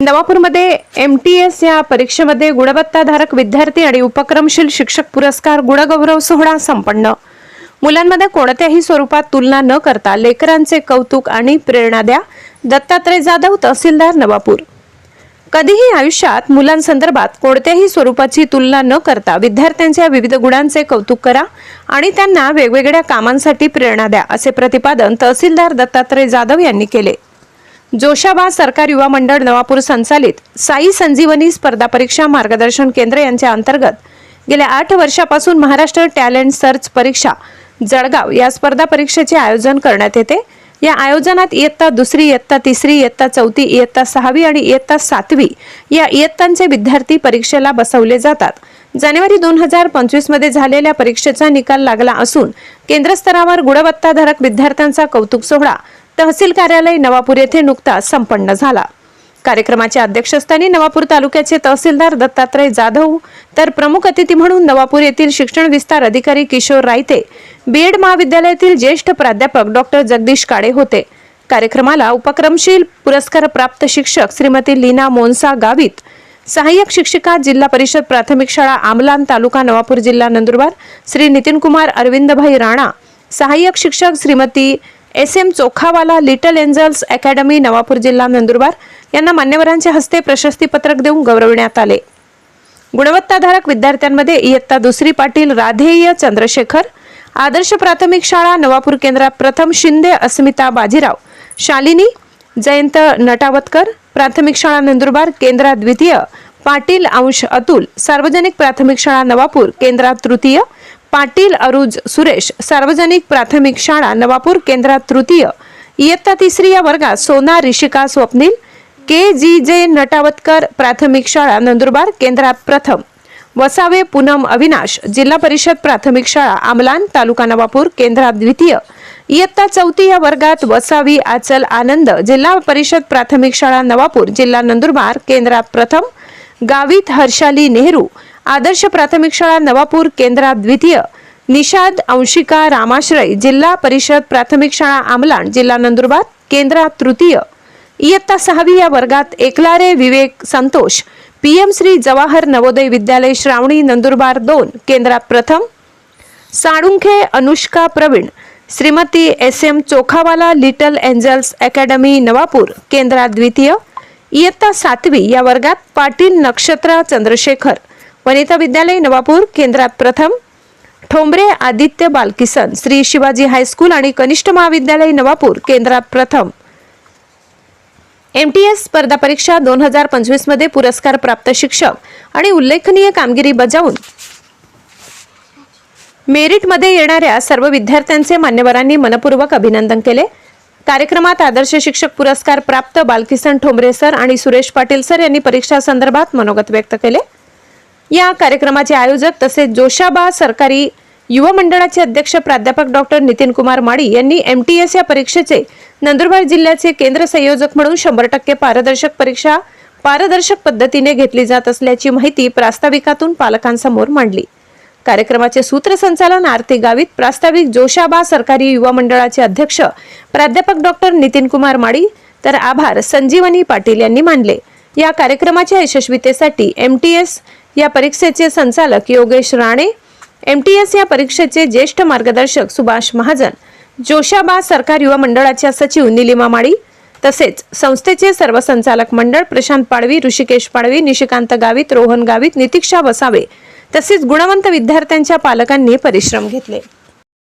नवापूरमध्ये M T S या परीक्षेमध्ये गुणवत्ताधारक विद्यार्थी आणि उपक्रमशील शिक्षक पुरस्कार गुणगौरव सोहळा संपन्न. मुलांमध्ये कोणत्याही स्वरूपात तुलना न करता लेकरांचे कौतुक आणि प्रेरणा द्या. दत्तात्रय जाधव तहसीलदार नवापूर. कधीही आयुष्यात मुलांसंदर्भात कोणत्याही स्वरूपाची तुलना न करता विद्यार्थ्यांच्या विविध गुणांचे कौतुक करा आणि त्यांना वेगवेगळ्या कामांसाठी प्रेरणा द्या असे प्रतिपादन तहसीलदार दत्तात्रय जाधव यांनी केले. जोशाबा सरकार युवा मंडळ नवापूर संचालित साई संजीवनी स्पर्धा परीक्षा मार्गदर्शन केंद्र यांच्या अंतर्गत गेल्या आठ वर्षापासून महाराष्ट्र टॅलेंट सर्च परीक्षा जळगाव या स्पर्धा परीक्षेचे आयोजन करण्यात येते. या आयोजनात इयत्ता दुसरी इयत्ता तिसरी इयत्ता चौथी इयत्ता सहावी आणि इयत्ता सातवी या इयत्तांचे विद्यार्थी परीक्षेला बसवले जातात. जानेवारी दोन हजार पंचवीसमध्ये झालेल्या परीक्षेचा निकाल लागला असून केंद्रस्तरावर गुणवत्ताधारक विद्यार्थ्यांचा कौतुक सोहळा तहसील कार्यालय नवापूर येथे नुकताच संपन्न झाला. कार्यक्रमाच्या अध्यक्षस्थानी नवापूर तालुक्याचे तहसीलदार दत्तात्रय जाधव तर प्रमुख अतिथी म्हणून नवापूर येथील शिक्षण विस्तार अधिकारी किशोर रायते बीएड महाविद्यालयातील ज्येष्ठ प्राध्यापक डॉक्टर जगदीश काळे होते. कार्यक्रमाला उपक्रमशील पुरस्कार प्राप्त शिक्षक श्रीमती लीना मोन्सा गावित सहाय्यक शिक्षिका जिल्हा परिषद प्राथमिक शाळा आमलान तालुका नवापूर जिल्हा नंदुरबार श्री नितीन कुमार अरविंदभाई राणा सहाय्यक शिक्षक Shrimati S M Chokhawala little angels academy Navapur जिल्हा नंदुरबार यांना मान्यवरांच्या हस्ते प्रशस्तीपत्रक देऊन गौरविण्यात आले. गुणवत्ताधारक विद्यार्थ्यांमध्ये इयत्ता दुसरी पाटील राधेय चंद्रशेखर आदर्श प्राथमिक शाळा नवापूर केंद्रात प्रथम शिंदे अस्मिता बाजीराव शालिनी जयंत नटावतकर प्राथमिक शाळा नंदुरबार केंद्रात द्वितीय पाटील अंश अतुल सार्वजनिक प्राथमिक शाळा नवापूर केंद्रात तृतीय पाटील अरुज सुरेश सार्वजनिक प्राथमिक शाळा नवापूर केंद्रात तृतीय इयत्ता तिसरी या वर्गात सोना ऋषिका स्वप्नील के जी जे नटावतकर प्राथमिक शाळा नंदुरबार केंद्रात प्रथम वसावे पूनम अविनाश जिल्हा परिषद प्राथमिक शाळा आमलान तालुका नवापूर केंद्रात द्वितीय इयत्ता चौथी या वर्गात वसावी आचल आनंद जिल्हा परिषद प्राथमिक शाळा नवापूर जिल्हा नंदुरबार केंद्रात प्रथम गावित हर्षाली नेहरू आदर्श प्राथमिक शाळा नवापूर केंद्रात द्वितीय. निषाद अंशिका रामाश्रय जिल्हा परिषद प्राथमिक शाळा आमलाण जिल्हा नंदुरबार केंद्रात तृतीय. इयत्ता सहावी या वर्गात एकलारे विवेक संतोष पीएम श्री जवाहर नवोदय विद्यालय श्रावणी नंदुरबार दोन केंद्रात प्रथम. Salunkhe Anushka Pravin Shrimati S M Chokhawala little angels academy Navapur केंद्रात द्वितीय. इयत्ता सातवी या वर्गात पाटील नक्षत्र चंद्रशेखर वनिता विद्यालय नवापूर केंद्रात प्रथम. ठोंबरे आदित्य बालकिसन श्री शिवाजी हायस्कूल आणि कनिष्ठ महाविद्यालय नवापूर केंद्रात प्रथम. एम टी एस स्पर्धा परीक्षा दोन हजार पंचवीसमध्ये पुरस्कार प्राप्त शिक्षक आणि उल्लेखनीय कामगिरी बजावून मेरिटमध्ये येणाऱ्या सर्व विद्यार्थ्यांचे मान्यवरांनी मनपूर्वक अभिनंदन केले. कार्यक्रमात आदर्श शिक्षक पुरस्कार प्राप्त बालकिसन ठोंबरे सर आणि सुरेश पाटील सर यांनी परीक्षा संदर्भात मनोगत व्यक्त केले. या कार्यक्रमाचे आयोजक तसेच जोशाबा सरकारी युवा मंडळाचे अध्यक्ष प्राध्यापक डॉक्टर नितीन कुमार माडी यांनी एम टी एस या परीक्षेचे नंदुरबार जिल्ह्याचे केंद्र संयोजक म्हणून शंभर टक्के पारदर्शक परीक्षा पारदर्शक पद्धतीने घेतली जात असल्याची माहिती प्रास्ताविकातून पालकांसमोर मांडली. कार्यक्रमाचे सूत्रसंचालन आरती गावित प्रास्ताविक जोशाबा सरकारी युवा मंडळाचे अध्यक्ष प्राध्यापक डॉक्टर नितीन कुमार माडी तर आभार संजीवनी पाटील यांनी मानले. या कार्यक्रमाच्या यशस्वीतेसाठी एम टी एस या परीक्षेचे संचालक Yogesh Rane M T S या परीक्षेचे ज्येष्ठ मार्गदर्शक सुभाष महाजन जोशाबा सरकार युवा मंडळाच्या सचिव निलिमा माळी तसेच संस्थेचे सर्व संचालक मंडळ प्रशांत पाडवी ऋषिकेश पाडवी निशिकांत गावित रोहन गावित नितिक्षा वसावे तसेच गुणवंत विद्यार्थ्यांच्या पालकांनी परिश्रम घेतले.